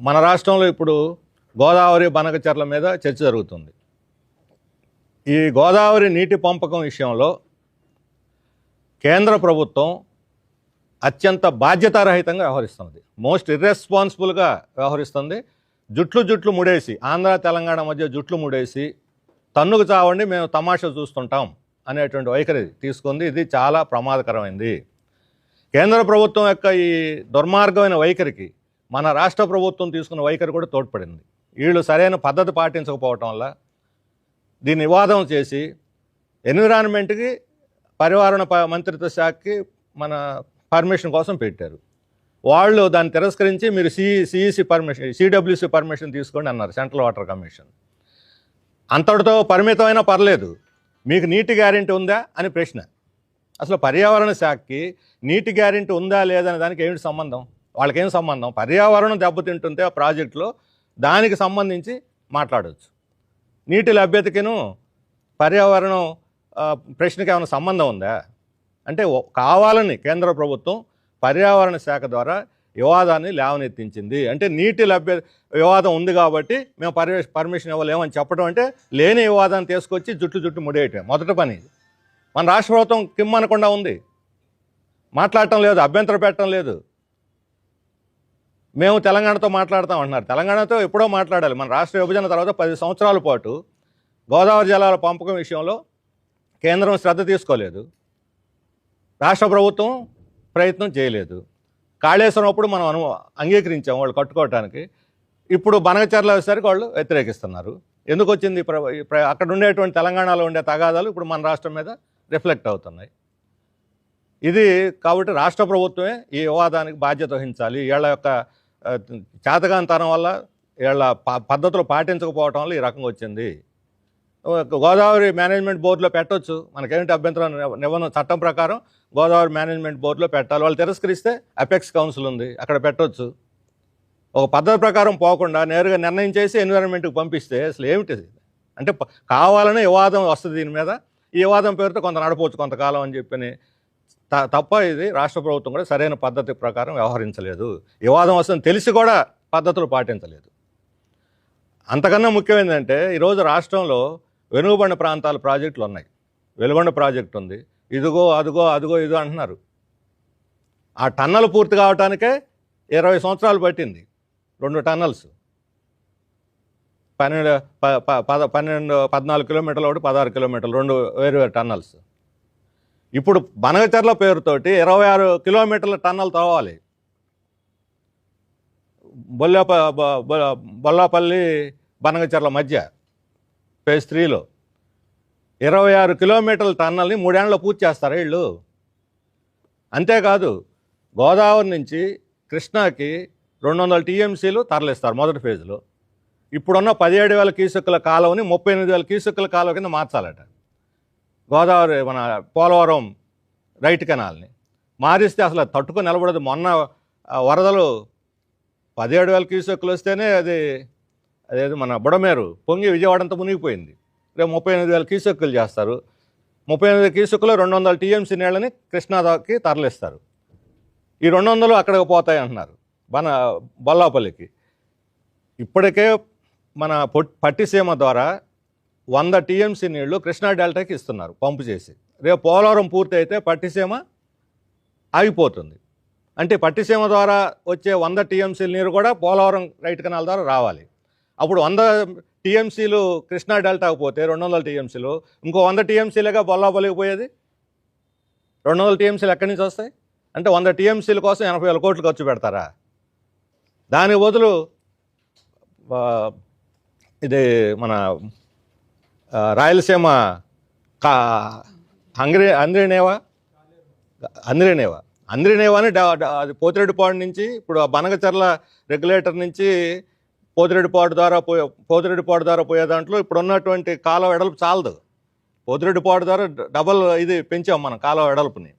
మన రాష్ట్రంలో ఇప్పుడు గోదావరి బనకచర్ల మీద చర్చ జరుగుతుంది. ఈ గోదావరి నీటి పంపకం విషయంలో కేంద్ర ప్రభుత్వం అత్యంత బాధ్యతారహితంగా వ్యవహరిస్తుంది మోస్ట్ ఇర్రెస్పాన్సిబుల్గా వ్యవహరిస్తుంది. జుట్లు జుట్లు ముడేసి ఆంధ్ర తెలంగాణ మధ్య జుట్లు ముడేసి తన్నుకు చావండి మేము తమాషా చూస్తుంటాం అనేటువంటి వైఖరి తీసుకుంది. ఇది చాలా ప్రమాదకరమైంది. కేంద్ర ప్రభుత్వం యొక్క ఈ దుర్మార్గమైన వైఖరికి మన రాష్ట్ర ప్రభుత్వం తీసుకున్న వైఖరి కూడా తోడ్పడింది. వీళ్ళు సరైన పద్ధతి పాటించకపోవటం వల్ల దీన్ని వివాదం చేసి ఎన్విరాన్మెంట్కి పరివారణ ప- మంత్రిత్వ శాఖకి మన పర్మిషన్ కోసం పెట్టారు. వాళ్ళు దాన్ని తిరస్కరించి మీరు C CEC permission CWC permission తీసుకోండి అన్నారు సెంట్రల్ వాటర్ కమిషన్. అంతటితో పరిమితమైనా పర్లేదు. మీకు నీటి గ్యారెంటీ ఉందా అని ప్రశ్న. అసలు పర్యావరణ శాఖకి నీటి గ్యారెంటీ ఉందా లేదా దానికి ఏమిటి సంబంధం? వాళ్ళకేం సంబంధం? పర్యావరణం దెబ్బతింటుంటే ఆ ప్రాజెక్టులో దానికి సంబంధించి మాట్లాడవచ్చు నీటి లభ్యతకిను పర్యావరణం ప్రశ్నకి ఏమైనా సంబంధం ఉందా? అంటే కావాలని కేంద్ర ప్రభుత్వం పర్యావరణ శాఖ ద్వారా వివాదాన్ని లేవనెత్తించింది. అంటే నీటి లభ్య వివాదం ఉంది కాబట్టి మేము పర్య పర్మిషన్ ఇవ్వలేమని చెప్పడం అంటే లేని వివాదాన్ని తీసుకొచ్చి జుట్టు జుట్టు ముడేయటం మొదటి పని మన రాష్ట్ర ప్రభుత్వం కిమ్మనకుండా ఉంది. మాట్లాడటం లేదు అభ్యంతరం పెట్టడం లేదు. మేము తెలంగాణతో మాట్లాడతాం అంటున్నారు. తెలంగాణతో ఎప్పుడో మాట్లాడాలి. మన రాష్ట్ర విభజన తర్వాత పది సంవత్సరాల పాటు గోదావరి జలాల పంపకం విషయంలో కేంద్రం శ్రద్ధ తీసుకోలేదు. రాష్ట్ర ప్రభుత్వం ప్రయత్నం చేయలేదు. కాళేశ్వరం అప్పుడు మనం అను అంగీకరించాం వాళ్ళు కట్టుకోవటానికి. ఇప్పుడు బనగచర్ల వచ్చేసరికి వాళ్ళు వ్యతిరేకిస్తున్నారు. ఎందుకు వచ్చింది? అక్కడ ఉండేటువంటి తెలంగాణలో ఉండే తగాదాలు ఇప్పుడు మన రాష్ట్రం మీద రిఫ్లెక్ట్ అవుతున్నాయి. ఇది కాబట్టి రాష్ట్ర ప్రభుత్వమే ఈ వివాదానికి బాధ్యత వహించాలి. వీళ్ళ యొక్క ఆ, చేతగానితనం వల్ల వీళ్ళ ప- పద్ధతులు పాటించకపోవటం వల్ల ఈ రకంగా వచ్చింది. గోదావరి మేనేజ్మెంట్ బోర్డులో పెట్టొచ్చు. మనకేమిటి అభ్యంతరం? నివ- నిబంధన చట్టం ప్రకారం గోదావరి మేనేజ్మెంట్ బోర్డులో పెట్టాలి. వాళ్ళు తిరస్కరిస్తే అపెక్స్ కౌన్సిల్ ఉంది. అక్కడ పెట్టొచ్చు. ఒక పద్ధతి ప్రకారం పోకుండా నేరుగా నిర్ణయం చేసి ఎన్విరాన్మెంట్కి పంపిస్తే అసలు ఏమిటి? అంటే కావాలనే వివాదం వస్తుంది దీని మీద. ఈ వివాదం పేరుతో కొంత నడపవచ్చు కొంతకాలం అని చెప్పని తప్ప ఇది రాష్ట్ర ప్రభుత్వం కూడా సరైన పద్ధతి ప్రకారం వ్యవహరించలేదు. వివాదం వస్తుంది తెలిసి కూడా పద్ధతులు పాటించలేదు. అంతకన్నా ముఖ్యమైనదంటే ఈరోజు రాష్ట్రంలో వెనుకబడిన ప్రాంతాల ప్రాజెక్టులు ఉన్నాయి వెలుగొండ ప్రాజెక్ట్ ఉంది ఇదిగో అదిగో అదిగో ఇదిగో అంటున్నారు. ఆ టన్నలు పూర్తి కావటానికే ఇరవై సంవత్సరాలు పట్టింది. రెండు టన్నల్స్. పన్నెండు ప- ప- పద పన్నెండు పద్నాలుగు కిలోమీటర్లు ఒకటి పదహారు కిలోమీటర్లు రెండు వేరు వేరు టన్నల్స్. ఇప్పుడు బనగచర్ల పేరుతోటి ఇరవై ఆరు కిలోమీటర్ల టన్నల్ తవ్వాలి. బొల్లప బొల్లాపల్లి బనగచర్ల మధ్య ఫేజ్ త్రీలో. ఇరవై ఆరు కిలోమీటర్ల టన్నల్ని మూడేళ్ళలో పూర్తి చేస్తారు వీళ్ళు. అంతేకాదు గోదావరి నుంచి కృష్ణాకి రెండు వందల టీఎంసీలు తరలిస్తారు మొదటి ఫేజ్లో. ఇప్పుడున్న పదిహేడు వేల కీసుకుల కాలువని ముప్పై ఎనిమిది వేల కీసుకుల కాలువ కింద మార్చాలట. గోదావరి మన పోలవరం రైట్ కెనాల్ని మారిస్తే అసలు తట్టుకొని నిలబడదు. మొన్న వరదలు పదిహేడు వేల క్యూసెక్కులు వస్తేనే అది అదేది మన బుడమేరు పొంగి విజయవాడ అంతా మునిగిపోయింది. రేపు ముప్పై ఎనిమిది వేల క్యూసెక్కులు చేస్తారు. ముప్పై ఎనిమిది క్యూసెక్కులు రెండు వందల టీఎంసీ నీళ్ళని కృష్ణాకి తరలిస్తారు. ఈ రెండు వందలు అక్కడికి పోతాయి అంటున్నారు మన బొల్లాపల్లికి. ఇప్పటికే మన పట్టిసీమ ద్వారా వంద టీఎంసీ నీళ్ళు కృష్ణా డెల్టాకి ఇస్తున్నారు పంపు చేసి. రేపు పోలవరం పూర్తి అయితే పట్టిసీమ ఆగిపోతుంది. అంటే పట్టిసీమ ద్వారా వచ్చే వంద టీఎంసీల నీరు కూడా పోలవరం రైట్ కెనాల్ ద్వారా రావాలి. అప్పుడు వంద టీఎంసీలు కృష్ణా డెల్టాకు పోతే రెండు వందల టీఎంసీలు ఇంకో వంద టీఎంసీలుగా బొల్లాపల్లికి పోయేది? రెండు వందల టీఎంసీలు ఎక్కడి నుంచి వస్తాయి? అంటే వంద టీఎంసీల కోసం ఎనభై వేల కోట్లు ఖర్చు పెడతారా? దాని బదులు ఇది మన రాయలసీమ కా హంగ్రీ అంద్రేనేవా అంద్రేనేవా అంద్రేనేవా అని అది పోతిరెడ్డిపాడు నుంచి ఇప్పుడు ఆ బనగచర్ల రెగ్యులేటర్ నుంచి పోతిరెడ్డిపాడు ద్వారా పోయే పోతిరెడ్డిపాడు ద్వారా పోయే దాంట్లో ఇప్పుడు ఉన్నటువంటి కాలువ వెడల్పు చాలదు. పోతిరెడ్డిపాడు ద్వారా డబల్ ఇది పెంచాం మనం కాలువ వెడల్పుని.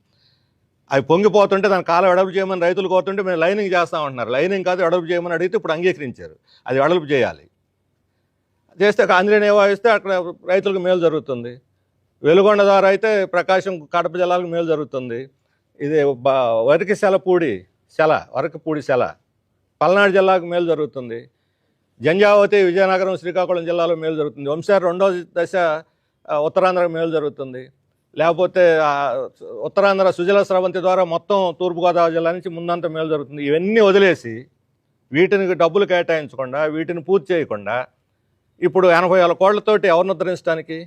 అవి పొంగిపోతుంటే దాని కాలం వెడల్పు చేయమని రైతులు కోతుంటే మేము లైనింగ్ చేస్తామంటున్నారు. లైనింగ్ కాదు వెడల్పు చేయమని అడిగితే ఇప్పుడు అంగీకరించారు. అది వెడల్పు చేయాలి. చేస్తే ఆంజనేయ ఇస్తే అక్కడ రైతులకు మేలు జరుగుతుంది. వెలుగొండ ద్వారా అయితే ప్రకాశం కడప జిల్లాలకు మేలు జరుగుతుంది. ఇది బ- వరికి సెలపూడి సెల వరకపూడి సెల. పల్నాడు జిల్లాకు మేలు జరుగుతుంది. జంజావతి విజయనగరం శ్రీకాకుళం జిల్లాలో మేలు జరుగుతుంది. వంశారి రెండో దశ ఉత్తరాంధ్రకు ఉత్తరాంధ్ర మేలు జరుగుతుంది. లేకపోతే ఉత్తరాంధ్ర సుజల స్రవంతి ద్వారా మొత్తం తూర్పుగోదావరి జిల్లా నుంచి ముందంతా మేలు జరుగుతుంది. ఇవన్నీ వదిలేసి వీటిని డబ్బులు కేటాయించకుండా వీటిని పూర్తి చేయకుండా ఇప్పుడు ఎనభై వేల కోళ్ళతోటి ఎవరిని ఉద్ధరించడానికి?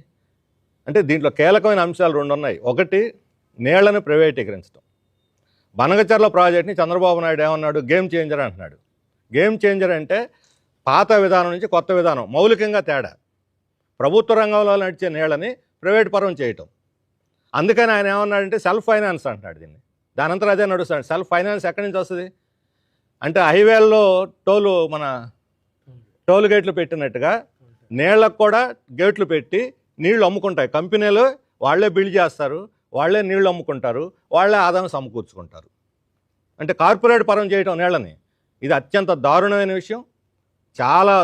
అంటే దీంట్లో కీలకమైన అంశాలు రెండు ఉన్నాయి. ఒకటి నీళ్ళను ప్రైవేటీకరించడం బనగచర్ల ప్రాజెక్ట్ని చంద్రబాబు నాయుడు ఏమన్నాడు? గేమ్ చేంజర్ అంటున్నాడు. గేమ్ చేంజర్ అంటే పాత విధానం నుంచి కొత్త విధానం మౌలికంగా తేడా. ప్రభుత్వ రంగంలో నడిచే నీళ్ళని ప్రైవేట్ పరం చేయటం. అందుకని ఆయన ఏమన్నాడంటే సెల్ఫ్ ఫైనాన్స్ అంటున్నాడు దీన్ని. దానంతరం అదే నడుస్తాడు సెల్ఫ్ ఫైనాన్స్ ఎక్కడి నుంచి వస్తుంది? అంటే హైవేల్లో టోలు మన టోల్ గేట్లు పెట్టినట్టుగా నీళ్ళకు కూడా గేట్లు పెట్టి నీళ్ళు అమ్ముకుంటాయి. కంపెనీలు వాళ్ళే బిల్డ్ చేస్తారు వాళ్ళే నీళ్ళు అమ్ముకుంటారు వాళ్ళే ఆదాయం సమకూర్చుకుంటారు. అంటే కార్పొరేట్ పరం చేయటం నీళ్ళని. ఇది అత్యంత దారుణమైన విషయం. చాలా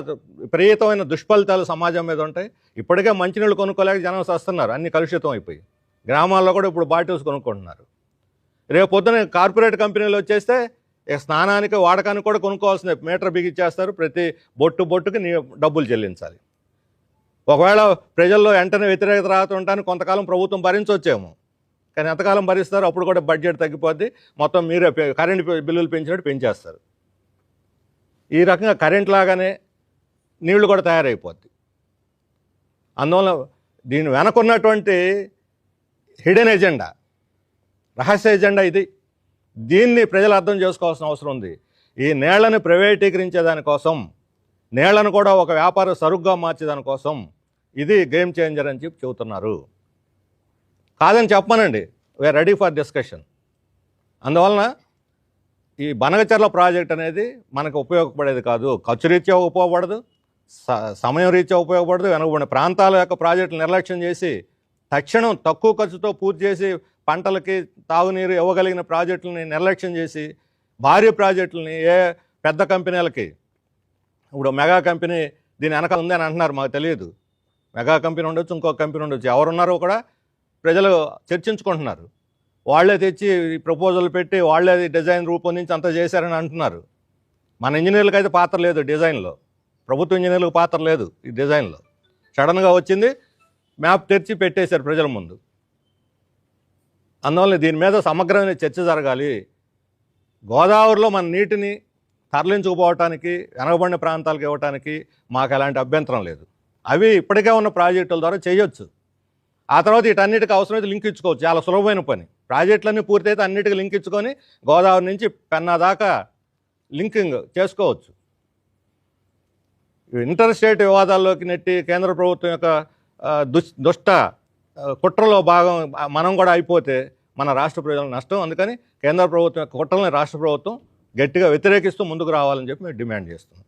విపరీతమైన దుష్ఫలితాలు సమాజం మీద ఉంటాయి. ఇప్పటికే మంచినీళ్ళు కొనుక్కోలేక జనం వస్తున్నారు అన్ని కలుషితం అయిపోయి. గ్రామాల్లో కూడా ఇప్పుడు బాటిల్స్ కొనుక్కుంటున్నారు. రేపు పొద్దున కార్పొరేట్ కంపెనీలు వచ్చేస్తే ఇక స్నానానికి వాడకానికి కూడా కొనుక్కోవాల్సిందే మీటర్ బిగిచ్చేస్తారు ప్రతి బొట్టు బొట్టుకి నీ డబ్బులు చెల్లించాలి. ఒకవేళ ప్రజల్లో వెంటనే వ్యతిరేకత రాకుండా కొంతకాలం ప్రభుత్వం భరించవచ్చేమో కానీ ఎంతకాలం భరిస్తారు అప్పుడు కూడా బడ్జెట్ తగ్గిపోద్ది. మొత్తం మీరే కరెంట్ బిల్లులు పెంచినట్టు పెంచేస్తారు. ఈ రకంగా కరెంట్ లాగానే నీళ్ళు కూడా తయారైపోద్ది. అందువల్ల దీని వెనకున్నటువంటి హిడెన్ ఎజెండా రహస్య ఎజెండా ఇది. దీన్ని ప్రజలు అర్థం చేసుకోవాల్సిన అవసరం ఉంది. ఈ నేళ్ళను ప్రైవేటీకరించేదానికోసం నేళ్ళను కూడా ఒక వ్యాపార సరుగ్గా మార్చేదానికోసం ఇది గేమ్ చేంజర్ అని చెప్పి చెబుతున్నారు. కాదని చెప్పమనండి. వీఆర్ రెడీ ఫర్ డిస్కషన్ అందువలన ఈ బనగచర్ల ప్రాజెక్ట్ అనేది మనకు ఉపయోగపడేది కాదు. ఖర్చు రీత్యా ఉపయోగపడదు. స- సమయం రీత్యా ఉపయోగపడదు. వెనకబడిన ప్రాంతాల యొక్క ప్రాజెక్టులు నిర్లక్ష్యం చేసి తక్షణం తక్కువ ఖర్చుతో పూర్తి చేసి పంటలకి తాగునీరు ఇవ్వగలిగిన ప్రాజెక్టులని నిర్లక్ష్యం చేసి భారీ ప్రాజెక్టులని ఏ పెద్ద కంపెనీలకి ఇప్పుడు మెగా కంపెనీ దీని వెనకాల ఉంది అని అంటున్నారు మాకు తెలియదు. మెగా కంపెనీ ఉండొచ్చు ఇంకో కంపెనీ ఉండొచ్చు. ఎవరున్నారో కూడా ప్రజలు చర్చించుకుంటున్నారు. వాళ్ళే తెచ్చి ఈ ప్రపోజల్ పెట్టి వాళ్ళే అది డిజైన్ రూపొందించి అంతా చేశారని అంటున్నారు. మన ఇంజనీర్లకు అయితే పాత్ర లేదు డిజైన్లో. ప్రభుత్వ ఇంజనీర్లకు పాత్ర లేదు ఈ డిజైన్లో. సడన్గా వచ్చింది మ్యాప్ తెరిచి పెట్టేశారు ప్రజల ముందు. అందువల్ల దీని మీద సమగ్రమైన చర్చ జరగాలి. గోదావరిలో మన నీటిని తరలించుకుపోవటానికి వెనకబడిన ప్రాంతాలకు ఇవ్వటానికి మాకు ఎలాంటి అభ్యంతరం లేదు. అవి ఇప్పటికే ఉన్న ప్రాజెక్టుల ద్వారా చేయొచ్చు. ఆ తర్వాత వీటన్నిటికి అవసరమైతే లింక్ ఇచ్చుకోవచ్చు. చాలా సులభమైన పని. ప్రాజెక్టులన్నీ పూర్తయితే అన్నిటికీ లింక్ ఇచ్చుకొని గోదావరి నుంచి పెన్నా దాకా లింకింగ్ చేసుకోవచ్చు. ఇంటర్ స్టేట్ వివాదాల్లోకి నెట్టి కేంద్ర ప్రభుత్వం యొక్క దుష్ దుష్ట కుట్రలో భాగం మనం కూడా అయిపోతే మన రాష్ట్ర ప్రజలకు నష్టం. అందుకని కేంద్ర ప్రభుత్వం యొక్క కుట్రల్ని రాష్ట్ర ప్రభుత్వం గట్టిగా వ్యతిరేకిస్తూ ముందుకు రావాలని చెప్పి మేము డిమాండ్ చేస్తున్నాం.